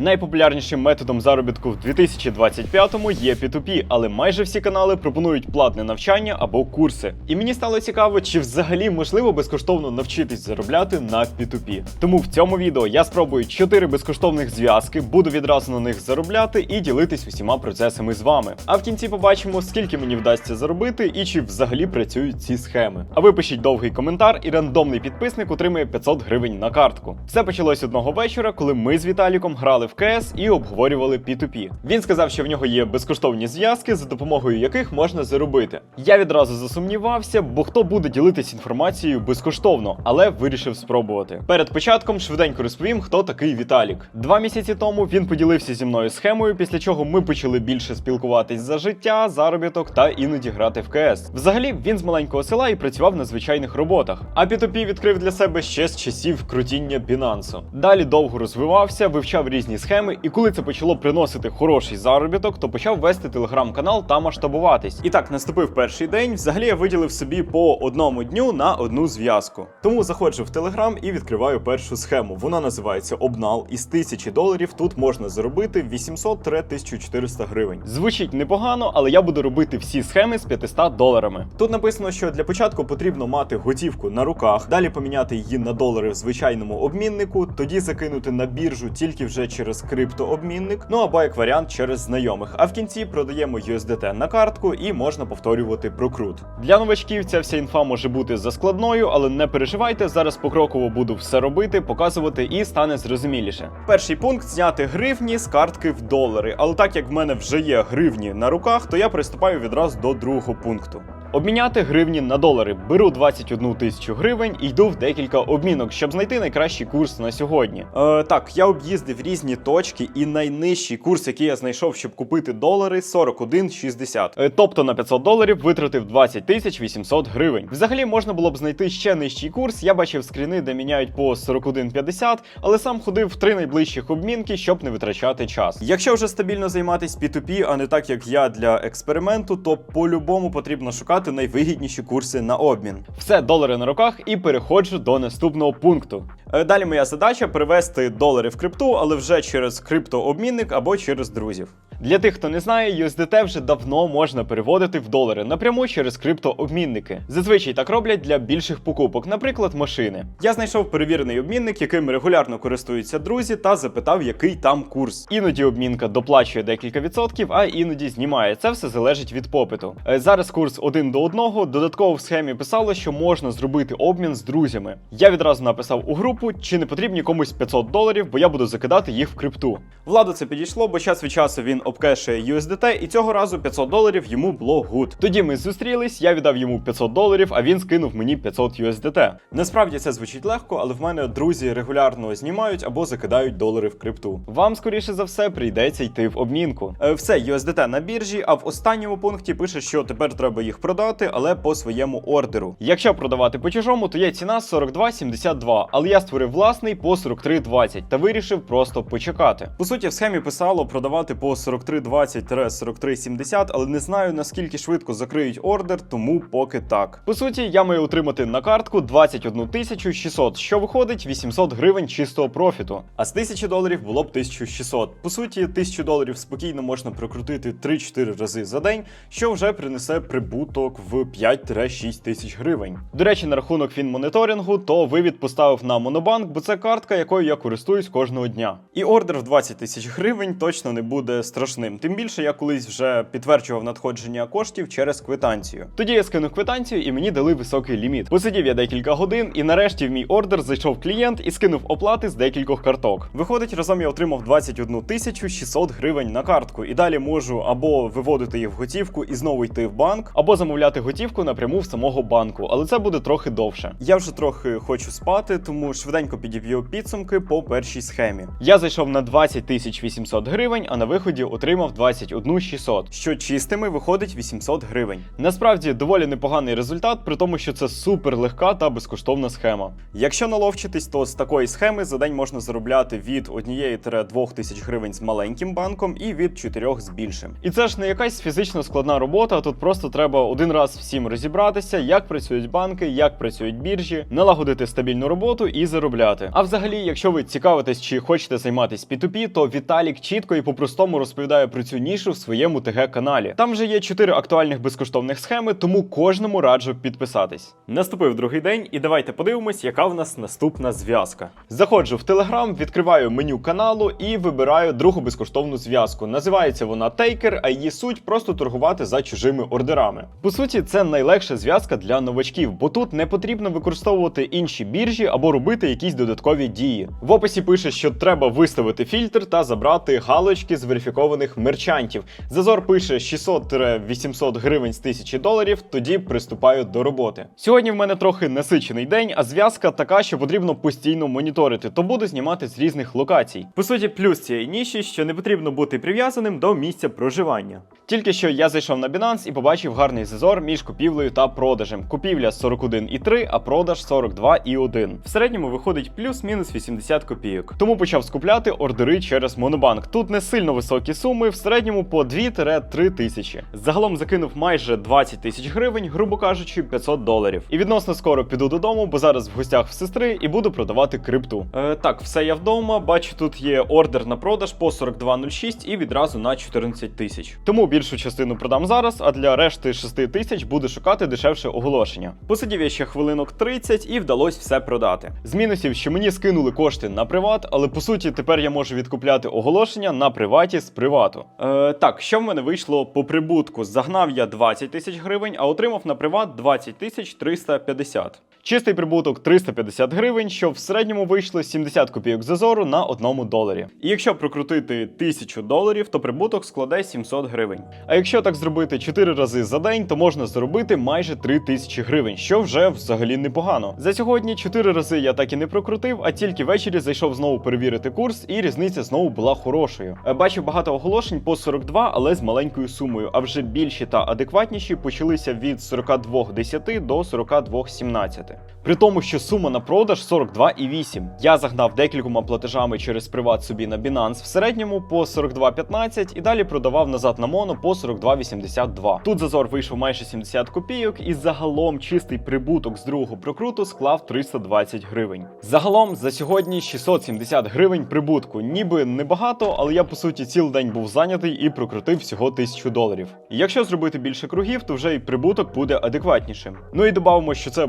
Найпопулярнішим методом заробітку в 2025-му є P2P, але майже всі канали пропонують платне навчання або курси. І мені стало цікаво, чи взагалі можливо безкоштовно навчитись заробляти на P2P. Тому в цьому відео я спробую 4 безкоштовних зв'язки, буду відразу на них заробляти і ділитись усіма процесами з вами. А в кінці побачимо, скільки мені вдасться заробити і чи взагалі працюють ці схеми. А ви пишіть довгий коментар, і рандомний підписник отримує 500 гривень на картку. Все почалось одного вечора, коли ми з Віталіком грали в КС і обговорювали P2P. Він сказав, що в нього є безкоштовні зв'язки, за допомогою яких можна заробити. Я відразу засумнівався, бо хто буде ділитись інформацією безкоштовно, але вирішив спробувати. Перед початком швиденько розповім, хто такий Віталік. Два місяці тому він поділився зі мною схемою, після чого ми почали більше спілкуватись за життя, заробіток та іноді грати в КС. Взагалі він з маленького села і працював на звичайних роботах. А P2P відкрив для себе ще з часів крутіння Binance. Далі довго розвивався, вивчав різні схеми, і коли це почало приносити хороший заробіток, то почав вести телеграм-канал та масштабуватись. І так наступив перший день. Взагалі я виділив собі по одному дню на одну зв'язку. Тому заходжу в телеграм і відкриваю першу схему. Вона називається Обнал. Із 1000 доларів тут можна заробити 800-1400 гривень. Звучить непогано, але я буду робити всі схеми з 500 доларами. Тут написано, що для початку потрібно мати готівку на руках, далі поміняти її на долари в звичайному обміннику, тоді закинути на біржу тільки вже через криптообмінник, ну або як варіант через знайомих. А в кінці продаємо USDT на картку і можна повторювати прокрут. Для новачків ця вся інфа може бути заскладною, але не переживайте, зараз покроково буду все робити, показувати і стане зрозуміліше. Перший пункт зняти гривні з картки в долари. Але так як в мене вже є гривні на руках, то я приступаю відразу до другого пункту. Обміняти гривні на долари. Беру 21 тисячу гривень і йду в декілька обмінок, щоб знайти найкращий курс на сьогодні. Е, так, я об'їздив різні точки, і найнижчий курс, який я знайшов, щоб купити долари, 41,60. Е, тобто на 500 доларів витратив 20 тисяч 800 гривень. Взагалі можна було б знайти ще нижчий курс. Я бачив скріни, де міняють по 41,50, але сам ходив в три найближчих обмінки, щоб не витрачати час. Якщо вже стабільно займатися P2P, а не так як я для експерименту, то по-любому потрібно шукати найвигідніші курси на обмін. Все, долари на руках, і переходжу до наступного пункту. Е, Далі моя задача перевести долари в крипту, але вже через криптообмінник або через друзів. Для тих, хто не знає, USDT вже давно можна переводити в долари напряму через криптообмінники. Зазвичай так роблять для більших покупок, наприклад, машини. Я знайшов перевірений обмінник, яким регулярно користуються друзі, та запитав, який там курс. Іноді обмінка доплачує декілька відсотків, а іноді знімає. Це все залежить від попиту. Е, Зараз курс до одного. Додатково в схемі писало, що можна зробити обмін з друзями. Я відразу написав у групу, чи не потрібні комусь 500 доларів, бо я буду закидати їх в крипту. Владу це підійшло, бо час від часу він обкешує USDT, і цього разу 500 доларів йому було гуд. Тоді ми зустрілись, я віддав йому 500 доларів, а він скинув мені 500 USDT. Насправді це звучить легко, але в мене друзі регулярно знімають або закидають долари в крипту. Вам скоріше за все прийдеться йти в обмінку. Е, все, USDT на біржі, а в останньому пункті пише, що тепер треба їх продати, але по своєму ордеру. Якщо продавати по чужому, то є ціна 42,72, але я створив власний по 43,20 та вирішив просто почекати. По суті, в схемі писало продавати по 43,20-43,70, але не знаю наскільки швидко закриють ордер, тому поки так. По суті, я маю отримати на картку 21 тисячу 600, що виходить 800 гривень чистого профіту. А з 1000 доларів було б 1600. По суті, 1000 доларів спокійно можна прокрутити 3-4 рази за день, що вже принесе прибуток в 5-6 тисяч гривень. До речі, на рахунок фінмоніторингу, то вивід поставив на Монобанк, бо це картка, якою я користуюсь кожного дня. І ордер в 20 тисяч гривень точно не буде страшним. Тим більше я колись вже підтверджував надходження коштів через квитанцію. Тоді я скинув квитанцію і мені дали високий ліміт. Посидів я декілька годин, і нарешті в мій ордер зайшов клієнт і скинув оплати з декількох карток. Виходить, разом я отримав 21 тисячу 600 гривень на картку, і далі можу або виводити їх в готівку і знову йти в банк, або замовляти готівку напряму в самого банку, але це буде трохи довше. Я вже трохи хочу спати, тому швиденько підіб'ю підсумки по першій схемі. Я зайшов на 20 тисяч 800 гривень, а на виході отримав 21 600, що чистими виходить 800 гривень. Насправді доволі непоганий результат, при тому, що це супер легка та безкоштовна схема. Якщо наловчитись, то з такої схеми за день можна заробляти від 1-2 тисяч гривень з маленьким банком і від 4 з більшим. І це ж не якась фізично складна робота, тут просто треба один раз всім розібратися, як працюють банки, як працюють біржі, налагодити стабільну роботу і заробляти. А взагалі, якщо ви цікавитесь чи хочете займатися P2P, то Віталік чітко і по-простому розповідає про цю нішу в своєму ТГ каналі. Там вже є чотири актуальних безкоштовних схеми, тому кожному раджу підписатись. Наступив другий день, і давайте подивимось, яка в нас наступна зв'язка. Заходжу в Telegram, відкриваю меню каналу і вибираю другу безкоштовну зв'язку. Називається вона Taker, а її суть просто торгувати за чужими ордерами. По суті, це найлегша зв'язка для новачків, бо тут не потрібно використовувати інші біржі або робити якісь додаткові дії. В описі пише, що треба виставити фільтр та забрати галочки з верифікованих мерчантів. Зазор пише 600-800 гривень з 1000 доларів. Тоді приступаю до роботи. Сьогодні в мене трохи насичений день, а зв'язка така, що потрібно постійно моніторити, то буду знімати з різних локацій. По суті, плюс цієї ніші, що не потрібно бути прив'язаним до місця проживання. Тільки що я зайшов на Binance і побачив гарний зазор між купівлею та продажем. Купівля 41,3, а продаж 42,1. В середньому виходить плюс-мінус 80 копійок. Тому почав скупляти ордери через Монобанк. Тут не сильно високі суми, в середньому по 2-3 тисячі. Загалом закинув майже 20 тисяч гривень, грубо кажучи, 500 доларів. І відносно скоро піду додому, бо зараз в гостях в сестри і буду продавати крипту. Е, так, все я вдома. Бачу, тут є ордер на продаж по 42,06 і відразу на 14 тисяч. Тому більшу частину продам зараз, а для решти 6 тисяч буду шукати дешевше оголошення. Посидів я ще хвилинок 30 і вдалося все продати. З мінусів, що мені скинули кошти на приват, але по суті тепер я можу відкупляти оголошення на приваті з привату. Е, так, що в мене вийшло по прибутку? Загнав я 20 тисяч гривень, а отримав на приват 20 тисяч 350. Чистий прибуток 350 гривень, що в середньому вийшло 70 копійок зазору на одному доларі. І якщо прокрутити 1000 доларів, то прибуток складе 700 гривень. А якщо так зробити 4 рази за день, то можна заробити майже 3000 гривень, що вже взагалі непогано. За сьогодні 4 рази я так і не прокрутив, а тільки ввечері зайшов знову перевірити курс, і різниця знову була хорошою. Е, Бачив багато оголошень по 42, але з маленькою сумою. А вже більші та адекватніші почалися від 42,10 до 42,17. При тому, що сума на продаж 42,8. Я загнав декількома платежами через приват собі на Binance в середньому по 42,15 і далі продавав назад на моно по 42,82. Тут зазор вийшов майже 70 копійок, і загалом чистий прибуток з другого прокруту склав 320 гривень. Загалом за сьогодні 670 гривень прибутку. Ніби небагато, але я по суті цілий день був зайнятий і прокрутив всього 1000 доларів. І якщо зробити більше кругів, то вже і прибуток буде адекватнішим. Ну і додамо, що це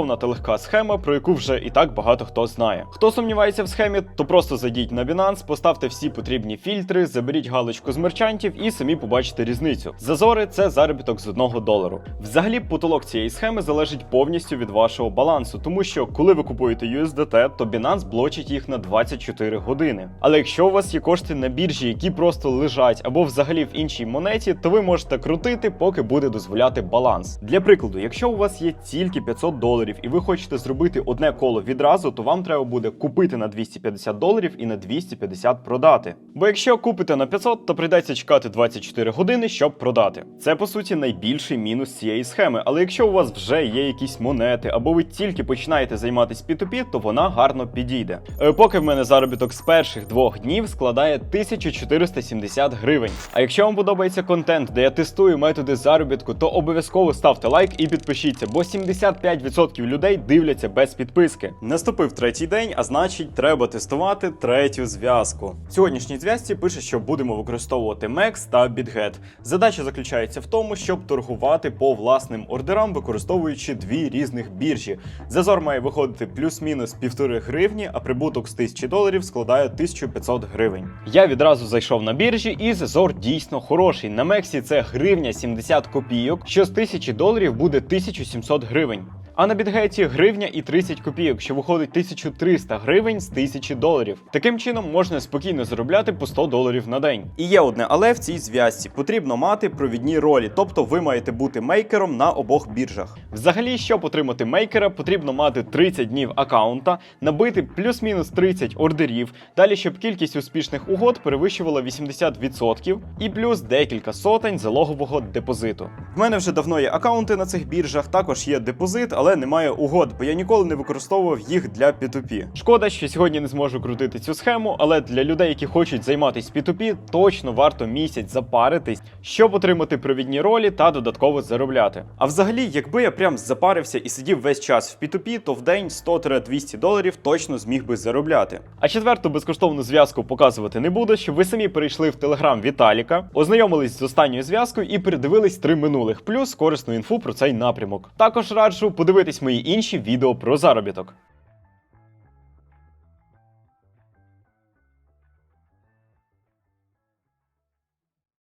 безкоштовна та легка схема, про яку вже і так багато хто знає. Хто сумнівається в схемі, то просто зайдіть на Binance, поставте всі потрібні фільтри, заберіть галочку з мерчантів і самі побачите різницю. Зазори це заробіток з 1 долару. Взагалі, потолок цієї схеми залежить повністю від вашого балансу, тому що коли ви купуєте USDT, то Binance блочить їх на 24 години. Але якщо у вас є кошти на біржі, які просто лежать або взагалі в іншій монеті, то ви можете крутити, поки буде дозволяти баланс. Для прикладу, якщо у вас є тільки 500 доларів і ви хочете зробити одне коло відразу, то вам треба буде купити на 250 доларів і на 250 продати. Бо якщо купите на 500, то прийдеться чекати 24 години, щоб продати. Це по суті найбільший мінус цієї схеми. Але якщо у вас вже є якісь монети, або ви тільки починаєте займатися P2P, то вона гарно підійде. Е, Поки в мене заробіток з перших двох днів складає 1470 гривень. А якщо вам подобається контент, де я тестую методи заробітку, то обов'язково ставте лайк і підпишіться, бо 75% людей дивляться без підписки. Наступив третій день, а значить, треба тестувати третю зв'язку. В сьогоднішній зв'язці пише, що будемо використовувати MEX та BitGet. Задача заключається в тому, щоб торгувати по власним ордерам, використовуючи дві різних біржі. Зазор має виходити плюс-мінус півтори гривні, а прибуток з 1000 доларів складає 1500 гривень. Я відразу зайшов на біржі, і зазор дійсно хороший. На Мексі це гривня 70 копійок, що з 1000 доларів буде 1700 гривень. А на бітгеті гривня і 30 копійок, що виходить 1300 гривень з 1000 доларів. Таким чином можна спокійно заробляти по 100 доларів на день. І є одне але в цій зв'язці потрібно мати провідні ролі, тобто ви маєте бути мейкером на обох біржах. Взагалі, щоб отримати мейкера, потрібно мати 30 днів аккаунта, набити плюс-мінус 30 ордерів, далі щоб кількість успішних угод перевищувала 80% і плюс декілька сотень залогового депозиту. В мене вже давно є аккаунти на цих біржах, також є депозит, але але немає угод, бо я ніколи не використовував їх для P2P. Шкода, що сьогодні не зможу крутити цю схему, але для людей, які хочуть займатися P2P, точно варто місяць запаритись, щоб отримати провідні ролі та додатково заробляти. А взагалі, якби я прям запарився і сидів весь час в P2P, то в день 100-200 доларів точно зміг би заробляти. А четверту безкоштовну зв'язку показувати не буду, щоб ви самі перейшли в телеграм Віталіка, ознайомились з останньою зв'язкою і передивились три минулих, плюс корисну інфу про цей напрямок. Також раджу подивитись мої інші відео про заробіток.